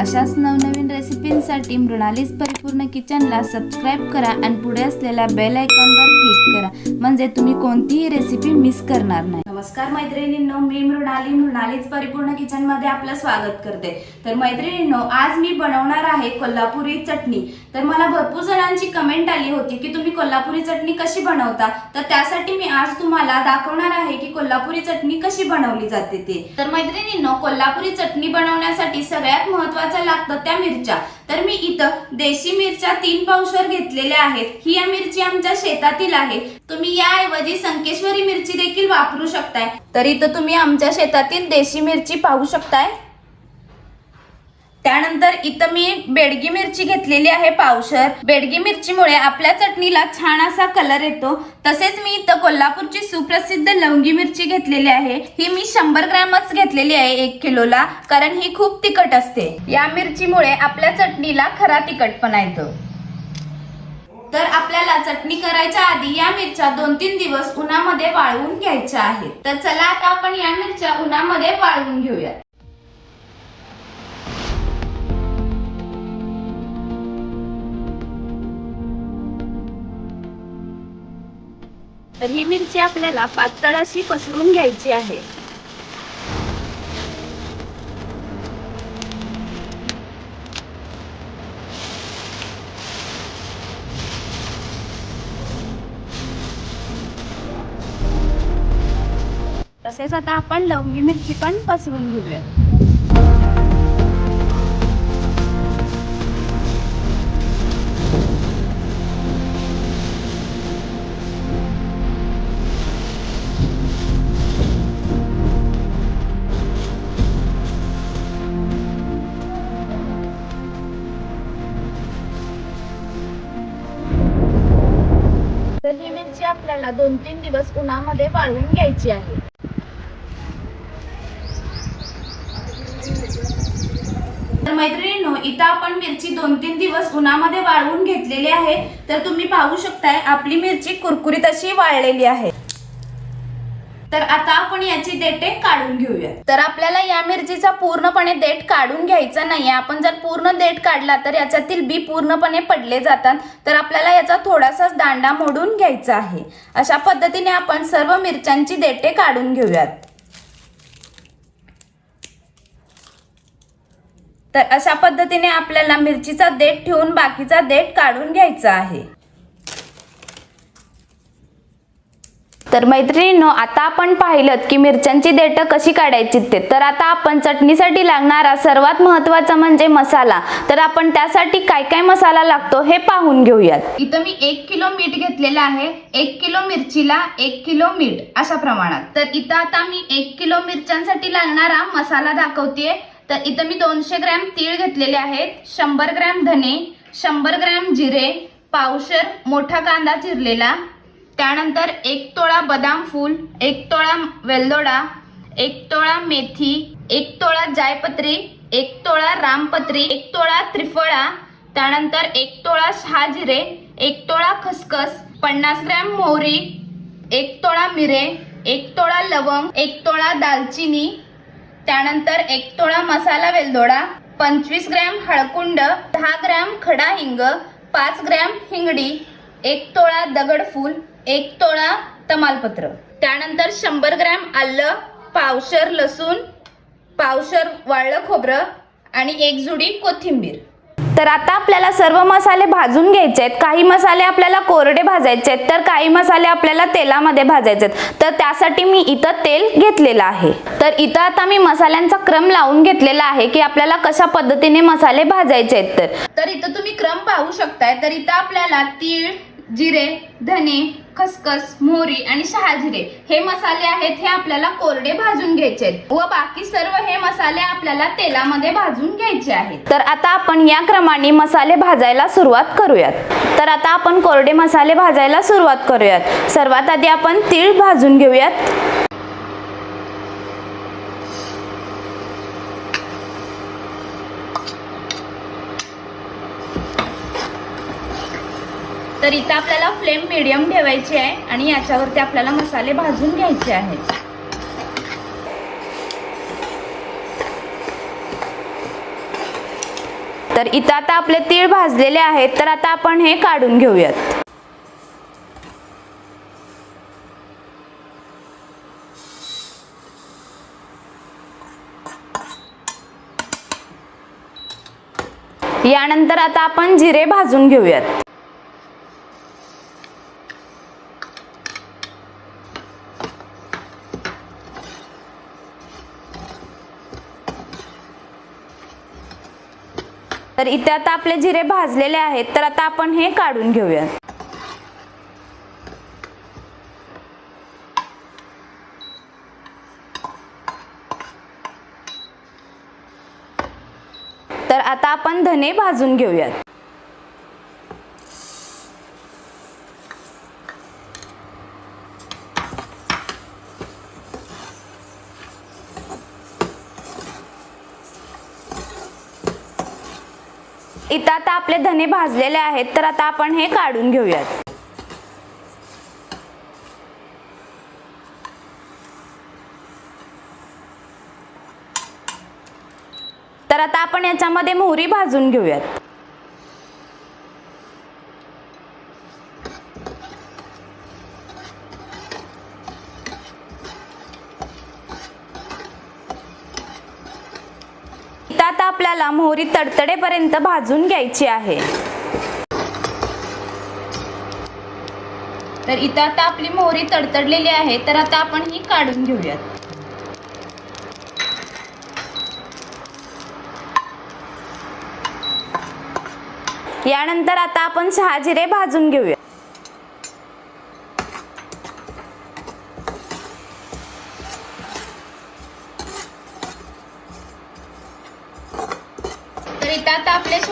अशाच नवनवीन रेसिपींसाठी मृणालीस परिपूर्ण किचनला सबस्क्राईब करा आणि पुढे असलेल्या बेल आयकॉनवर क्लिक करा. म्हणजे तुम्ही कोणतीही रेसिपी मिस करणार नाही. नमस्कार मैत्रिणींनो मी मृणाली. मृणालीच परिपूर्ण किचनमध्ये आपलं स्वागत करते. तर मैत्रिणींनो आज मी बनवणार आहे कोल्हापुरी चटणी. तर मला भरपूर जणांची कमेंट आली होती की तुम्ही कोल्हापुरी चटणी कशी बनवता? तर त्यासाठी मी आज तुम्हाला दाखवणार आहे की कोल्हापुरी चटणी कशी बनवली जाते ते. तर मैत्रिणींनो कोल्हापुरी चटणी बनवण्यासाठी सगळ्यात महत्वाचं लागतं त्या मिरच्या. तर मी इथं देशी मिरच्या तीन पावशर घेतलेल्या आहेत. ही या मिरची आमच्या शेतातील आहे. तुम्ही याऐवजी संकेश्वरी मिरची देखील वापरू शकता. शकताय. तर इथं तुम्ही आमच्या शेतातील देशी मिरची पाहू शकताय. त्यानंतर इथं मी बेडगी मिरची घेतलेली आहे पावशर. बेडगी मिरचीमुळे आपल्या चटणीला छान असा कलर येतो. तसेच मी इथं कोल्हापूरची सुप्रसिद्ध लवंगी मिरची घेतलेली आहे. ही मी शंभर ग्रॅमच घेतलेली आहे एक किलोला कारण ही खूप तिखट असते. या मिरचीमुळे आपल्या चटणीला खरा तिखटपणा येतो. तर आपल्याला चटणी करायच्या आधी या मिरच्या दोन तीन दिवस उन्हामध्ये वाळवून घ्यायच्या आहेत. तर चला आता आपण या मिरच्या उन्हामध्ये वाळवून घेऊया तर ही मिरची आपल्याला पातळ अशी पसरून घ्यायची आहे. तसेच आता आपण लवंगी मिरची पण पसरून घेऊया तर ही मिरची आपल्याला दोन तीन दिवस उन्हामध्ये वाळवून घ्यायची आहे. तर मैत्रिणींनो इथं आपण मिरची दोन तीन दिवस उन्हामध्ये वाळवून घेतलेली आहे. तर तुम्ही पाहू शकताय आपली मिरची कुरकुरीत अशी वाळलेली आहे. तर आता आपण याची देठे काढून घेऊया तर आपल्याला या मिरचीचा पूर्णपणे देठ काढून घ्यायचा नाही आपण जर पूर्ण देठ काढला तर याच्यातील बी पूर्णपणे पडले जातात. तर आपल्याला याचा थोडासाच दांडा मोडून घ्यायचा आहे. अशा पद्धतीने आपण सर्व मिरच्यांची देठे काढून घेऊयात. तर अशा पद्धतीने आपल्याला मिरचीचा देठ ठेवून बाकीचा देठ काढून घ्यायचा आहे. तर मैत्रिणींनो आता आपण पाहिलं की मिरच्यांची देठं कशी काढायची ते. तर आता आपण चटणीसाठी लागणारा सर्वात महत्त्वाचा म्हणजे मसाला. तर आपण त्यासाठी काय काय मसाला लागतो हे पाहून घेऊयात. इथं मी एक किलो मीठ घेतलेलं आहे. एक किलो मिरचीला एक किलो मीठ अशा प्रमाणात. तर इथं आता मी एक किलो मिरच्यांसाठी लागणारा मसाला दाखवतेय. तर इथं मी दोनशे ग्रॅम तीळ घेतलेले आहेत शंभर ग्रॅम धने शंभर ग्रॅम जिरे पावशर मोठा कांदा चिरलेला त्यानंतर एक तोळा बदाम फूल एक तोळा वेलदोडा एक तोळा मेथी एक तोळा जायपत्री एक तोळा रामपत्री एक तोळा त्रिफळा त्यानंतर एक तोळा शहाजिरे एक तोळा खसखस पन्नास ग्रॅम मोहरी एक तोळा मिरे एक तोळा लवंग एक तोळा दालचिनी त्यानंतर एक तोळा मसाला वेलदोडा पंचवीस ग्रॅम हळकुंड दहा ग्रॅम खडा हिंग पाच ग्रॅम हिंगडी एक तोळा दगडफूल एक तोळा तमालपत्र. त्यानंतर शंभर ग्रॅम आलं पावशर लसूण पावशर वाळलं खोबरं आणि एक जुडी कोथिंबीर. तर आता आपल्याला सर्व मसाले भाजून घ्यायचे आहेत. काही मसाले आपल्याला कोरडे भाजायचे आहेत. तर काही मसाले आपल्याला तेलामध्ये भाजायचे आहेत. तर त्यासाठी मी इथं तेल घेतलेलं आहे. तर इथं आता मी मसाल्यांचा क्रम लावून घेतलेला आहे की आपल्याला कशा पद्धतीने मसाले भाजायचे आहेत तर. तर इथं तुम्ही क्रम पाहू शकताय. तर इथं आपल्याला तीळ जिरे धने खसखस मोहरी आणि शहाजिरे हे मसाले आहेत हे आपल्याला कोरडे भाजून घ्यायचे आहेत. व बाकी सर्व हे मसाले आपल्याला तेलामध्ये भाजून घ्यायचे आहेत. तर आता आपण या क्रमाने मसाले भाजायला सुरुवात करूयात. तर आता आपण कोरडे मसाले भाजायला सुरुवात करूयात. सर्वात आधी आपण तीळ भाजून घेऊयात. तर इथं आपल्याला फ्लेम मिडियम ठेवायची आहे आणि याच्यावरती आपल्याला मसाले भाजून घ्यायचे आहेत. तर इथं आता आपले तीळ भाजलेले आहेत तर आता आपण हे काढून घेऊयात. यानंतर आता आपण जिरे भाजून घेऊयात. तर इथे आता आपले जिरे भाजलेले आहेत तर आता आपण हे काढून घेऊयात तर आता आपण धने भाजून घेऊयात. इथं आता आपले धने भाजलेले आहेत तर आता आपण हे काढून घेऊयात. तर आता आपण याच्यामध्ये मोहरी भाजून घेऊयात इथं आता आपल्याला मोहरी तडतडेपर्यंत भाजून घ्यायची आहे. तर इथं आता आपली मोहरी तडतडलेली आहे तर आता आपण ही काढून घेऊयात. यानंतर आता आपण शहाजिरे भाजून घेऊया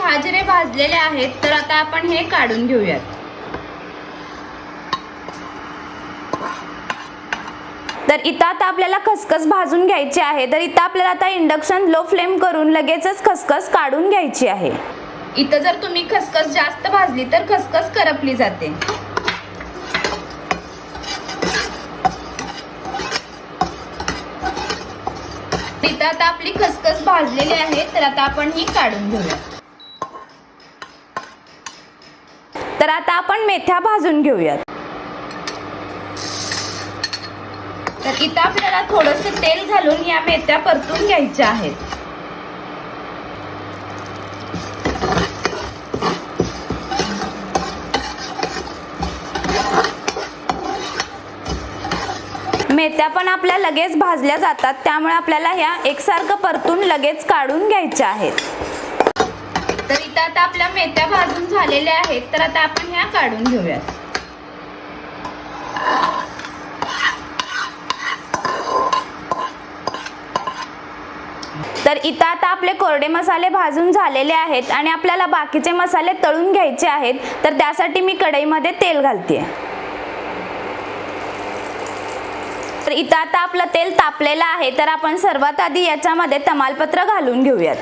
शहाजिरे भाजलेले आहेत तर आता आपण हे काढून घेऊयात. तर इथं आता आपल्याला खसखस भाजून घ्यायची आहे. तर इथं आपल्याला आता इंडक्शन लो फ्लेम करून लगेचच खसखस काढून घ्यायची आहे. इथं जर तुम्ही खसखस जास्त भाजली तर खसखस करपली जाते. इथं आता आपली खसखस भाजलेली आहे तर आता आपण ही काढून घेऊया तर आता आपण मेथ्या भाजून घेऊयात. तर इथं आपल्याला थोडस तेल घालून या मेथ्या परतून घ्यायच्या आहेत. मेथ्या पण आपल्या लगेच भाजल्या जातात त्यामुळे आपल्याला ह्या एकसारखं परतून लगेच काढून घ्यायच्या आहेत. आता आपल्या मेथ्या भाजून झालेल्या आहेत तर आता आपण ह्या काढून घेऊयात. तर इथं आता आपले कोरडे मसाले भाजून झालेले आहेत आणि आपल्याला बाकीचे मसाले तळून घ्यायचे आहेत तर त्यासाठी मी कढईमध्ये तेल घालते तर इथं आता आपलं तेल तापलेलं आहे तर आपण सर्वात आधी याच्यामध्ये तमालपत्र घालून घेऊयात.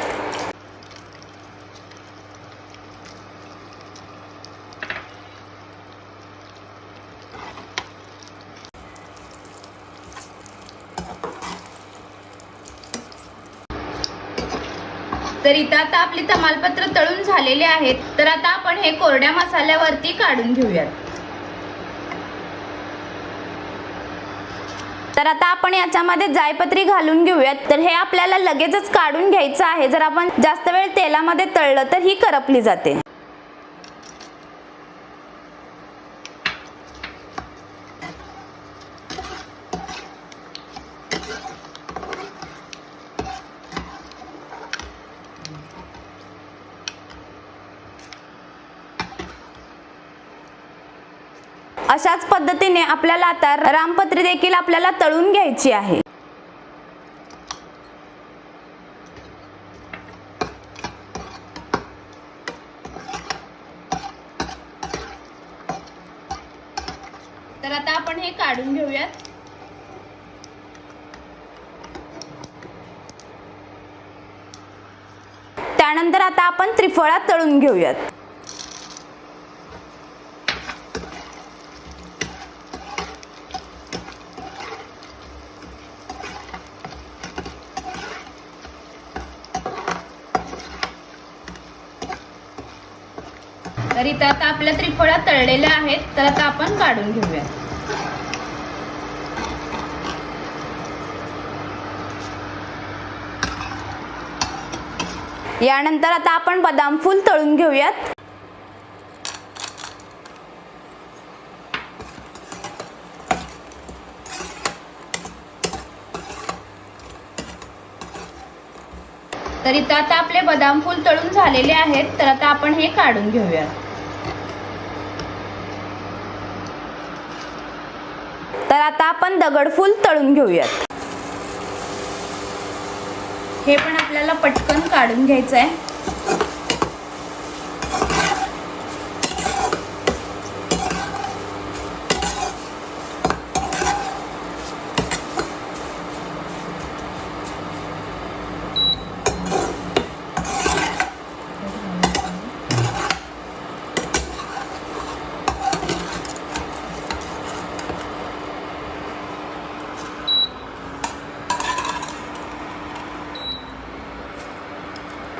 इथं आता आपली तमालपत्र तळून झालेले आहेत तर आता आपण हे कोरड्या मसाल्यावरती काढून घेऊयात. तर आता आपण याच्यामध्ये जायपत्री घालून घेऊयात. तर हे आपल्याला लगेचच काढून घ्यायचं आहे. जर आपण जास्त वेळ तेलामध्ये तळलं तर ही करपली जाते. अशाच पद्धतीने आपल्याला आता रामपत्री देखील आपल्याला तळून घ्यायची आहे. तर आता आपण हे काढून घेऊयात. त्यानंतर आता आपण त्रिफळा तळून घेऊयात. इथं आता आपल्या त्रिफळा तळलेल्या आहेत तर आता आपण काढून घेऊया. यानंतर आता आपण बदाम फूल तळून घेऊयात. तर इथं आता आपले बदाम फूल तळून झालेले आहेत तर आता आपण हे काढून घेऊया तर आता आपण दगडफूल तळून घेऊयात. हे पण आपल्याला पटकन काढून घ्यायचं आहे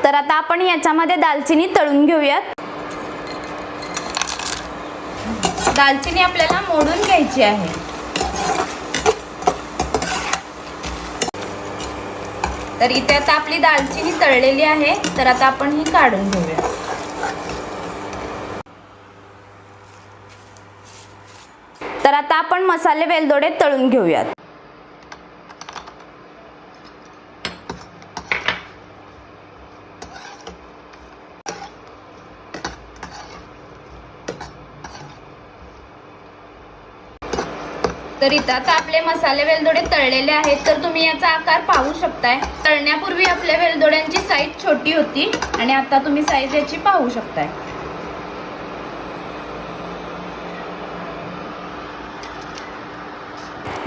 तर आता आपण याच्यामध्ये दालचिनी तळून घेऊयात. दालचिनी आपल्याला मोडून घ्यायची आहे. तर इथे आता आपली दालचिनी तळलेली आहे. तर आता आपण ही काढून घेऊया. तर आता आपण मसाले वेलदोडे तळून घेऊयात. तर इथं आता आपले मसाले वेलदोडे तळलेले आहेत. तर तुम्ही याचा आकार पाहू शकताय. तळण्यापूर्वी आपल्या वेलदोड्यांची साईज छोटी होती आणि आता तुम्ही साईज याची पाहू शकताय.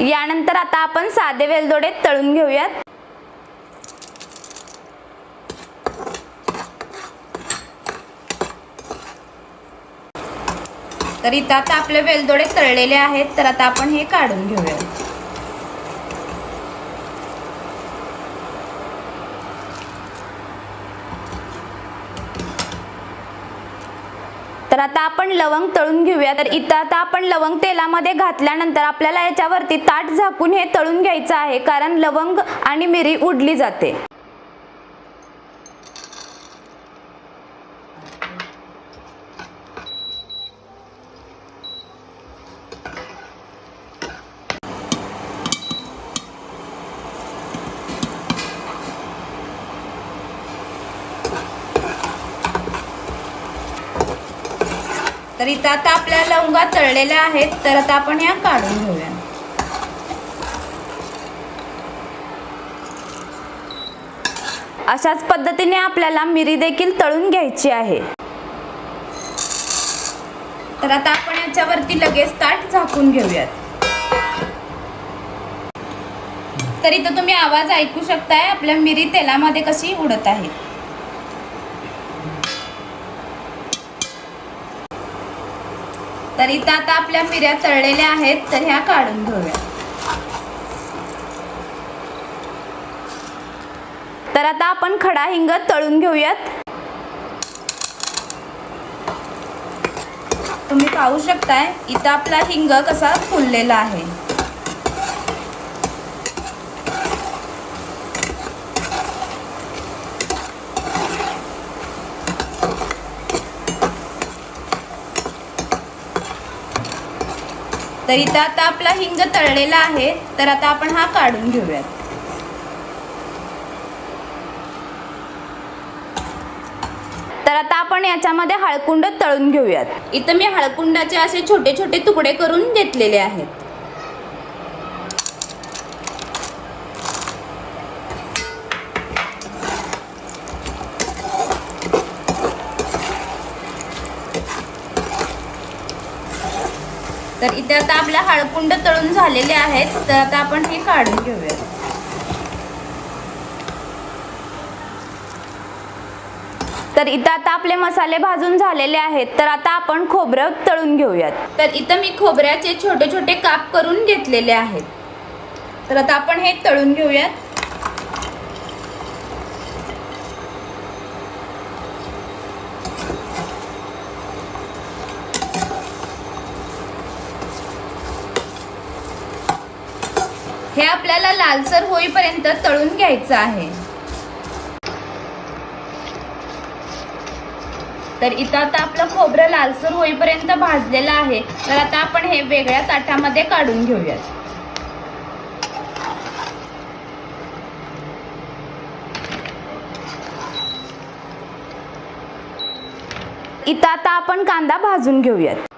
यानंतर आता आपण साधे वेलदोडे तळून घेऊयात. तर इथं आता आपले वेलदोडे तळलेले आहेत तर आता आपण हे काढून घेऊया. तर आता आपण लवंग तळून घेऊया. तर इथं आता आपण लवंग तेलामध्ये घातल्यानंतर आपल्याला याच्यावरती ताट झाकून हे तळून घ्यायचं आहे कारण लवंग आणि मिरी उडली जाते. इथं आता आपल्या लवंगा तळलेल्या आहेत तर आता आपण या काढून घेऊया. अशाच पद्धतीने आपल्याला मिरी देखील तळून घ्यायची आहे. तर आता आपण याच्यावरती लगेच ताट झाकून घेऊयात. तर इथं तुम्ही आवाज ऐकू शकताय आपल्या मिरी तेलामध्ये कशी उडत आहे आणि इथं आता आपल्या मिऱ्या तळलेल्या आहेत तर ह्या काढून घेऊया. तर आता आपण खडा हिंग तळून घेऊयात. तुम्ही पाहू शकताय इथं आपला हिंग कसा फुललेला आहे. तर इथं आता आपला हिंग तळलेला आहे तर आता आपण हा काढून घेऊयात. तर आता आपण याच्यामध्ये हळकुंड तळून घेऊयात. इथं मी हळकुंडाचे असे छोटे छोटे तुकडे करून घेतलेले आहेत तर इथे आता आपल्या हळकुंड तळून झालेले आहेत तर आता आपण हे काढून घेऊया. तर इथं आता आपले मसाले भाजून झालेले आहेत तर आता आपण खोबरं तळून घेऊयात. तर इथं मी खोबऱ्याचे छोटे छोटे काप करून घेतलेले आहेत. तर आता आपण हे तळून घेऊयात हे आपल्याला लालसर होईपर्यंत तळून घ्यायचं आहे. तर इथं आता आपलं खोबरं लालसर होईपर्यंत भाजलेलं आहे. तर आता आपण हे वेगळ्या ताटामध्ये काढून घेऊयात. इथं आता आपण कांदा भाजून घेऊयात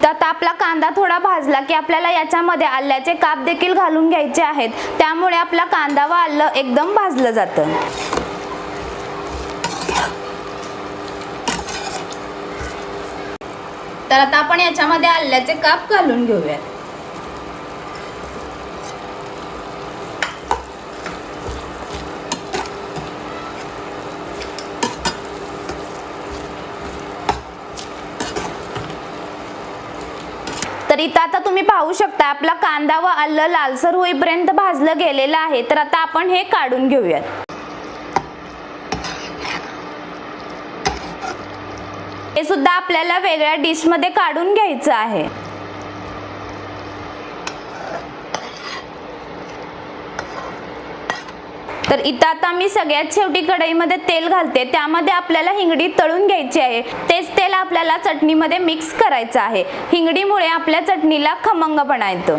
तर आता आपला कांदा थोडा भाजला की आपल्याला याच्यामध्ये आल्याचे काप देखील घालून घ्यायचे आहेत. त्यामुळे आपला कांदा व आलं एकदम भाजलं जातं. तर आता आपण याच्यामध्ये आल्याचे काप घालून घेऊयात. तर इथं आता तुम्ही पाहू शकता आपला कांदा व आलं लालसर होईपर्यंत भाजलं गेलेलं आहे. तर आता आपण हे काढून घेऊयात. हे सुद्धा आपल्याला वेगळ्या डिशमध्ये काढून घ्यायचं आहे. तर इथं आता मी सगळ्यात शेवटी कढईमध्ये तेल घालते. त्यामध्ये आपल्याला हिंगडी तळून घ्यायची आहे. तेच तेल आपल्याला चटणीमध्ये मिक्स करायचं आहे. हिंगडीमुळे आपल्या चटणीला खमंगपणा येतो.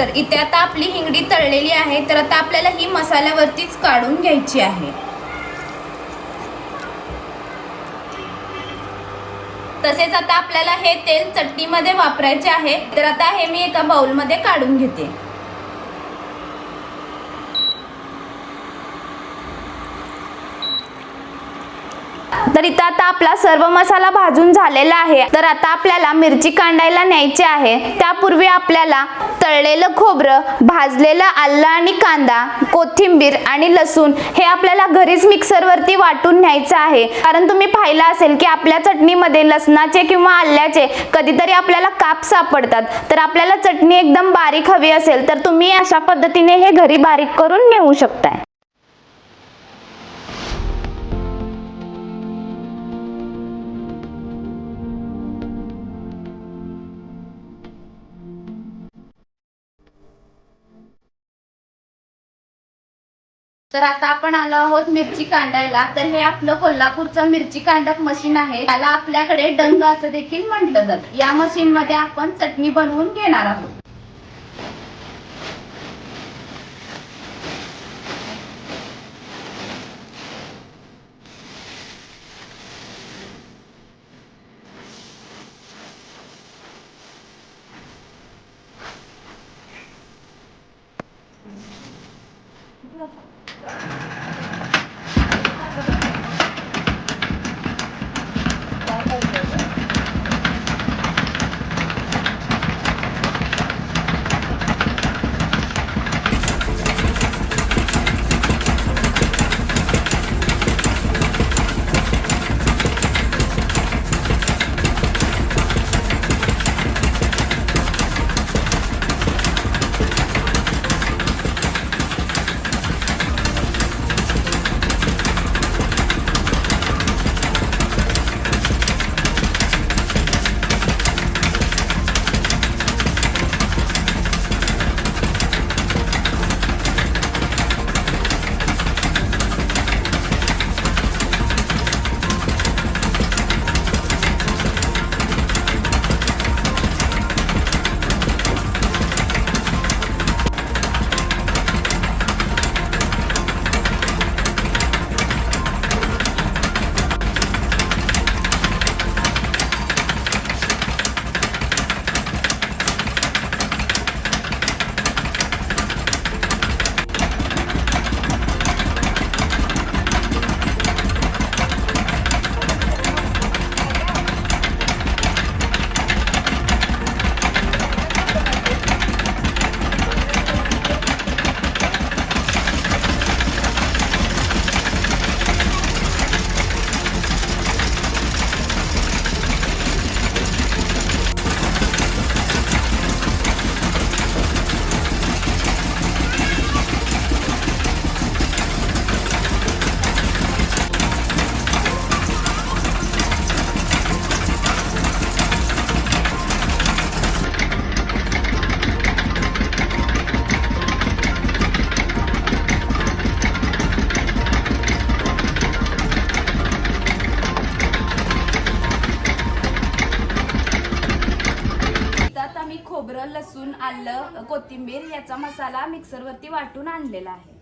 तर इथे आता आपली हिंगडी तळलेली आहे तर आता आपल्याला ही मसाल्यावरतीच काढून घ्यायची आहे. तसेच आता आपल्याला हे तेल चटणीमध्ये वापरायचे आहे तर आता हे मी एका बाउलमध्ये काढून घेते तर इथं आता आपला सर्व मसाला भाजून झालेला आहे. तर आता आपल्याला मिरची कांडायला न्यायची आहे. त्यापूर्वी आपल्याला तळलेलं खोबरं भाजलेलं आल्ला आणि कांदा कोथिंबीर आणि लसूण हे आपल्याला घरीच मिक्सरवरती वाटून न्यायचं आहे. कारण तुम्ही पाहिलं असेल की आपल्या चटणीमध्ये लसणाचे किंवा आल्याचे कधीतरी आपल्याला काप सापडतात. तर आपल्याला चटणी एकदम बारीक हवी असेल तर तुम्ही अशा पद्धतीने हे घरी बारीक करून नेऊ शकताय. तर आता आपण आलो आहोत मिरची कांडायला. तर हे आपलं कोल्हापूरचं मिरची कांडक मशीन आहे. त्याला आपल्याकडे डंग असं देखील म्हटलं जात. या मशीन मध्ये आपण चटणी बनवून घेणार आहोत. Thank Thank you. आता मी खोबरं लसूण आलं कोथिंबीर याचा मसाला मिक्सरवरती वाटून आणलेला आहे.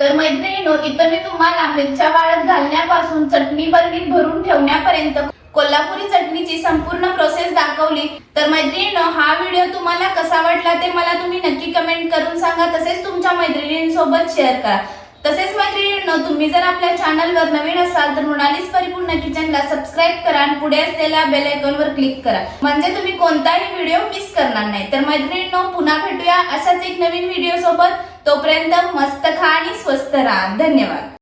तर मैत्रिणीनो इथं मी तुम्हाला मिरच्या वाळत घालण्यापासून चटणी बरणीत भरून ठेवण्यापर्यंत कोल्हापुरी चटणीची संपूर्ण प्रोसेस दाखवली. तर मैत्रिणीनो हा व्हिडिओ तुम्हाला कसा वाटला ते मला तुम्ही नक्की कमेंट करून सांगा. तसेच तुमच्या मैत्रिणींसोबत शेअर करा. तसेच मैत्रिणींनो तुम्ही जर आपल्या चॅनलवर नवीन असाल तर मृणालीस परिपूर्ण किचनला सबस्क्राईब करा आणि पुढे असलेल्या बेल आयकॉनवर क्लिक करा. म्हणजे तुम्ही कोणताही व्हिडिओ मिस करणार नाही. तर मैत्रिणींनो पुन्हा भेटूया अशाच एक नवीन व्हिडिओ सोबत. तोपर्यंत मस्त खा आणि स्वस्त राहा. धन्यवाद.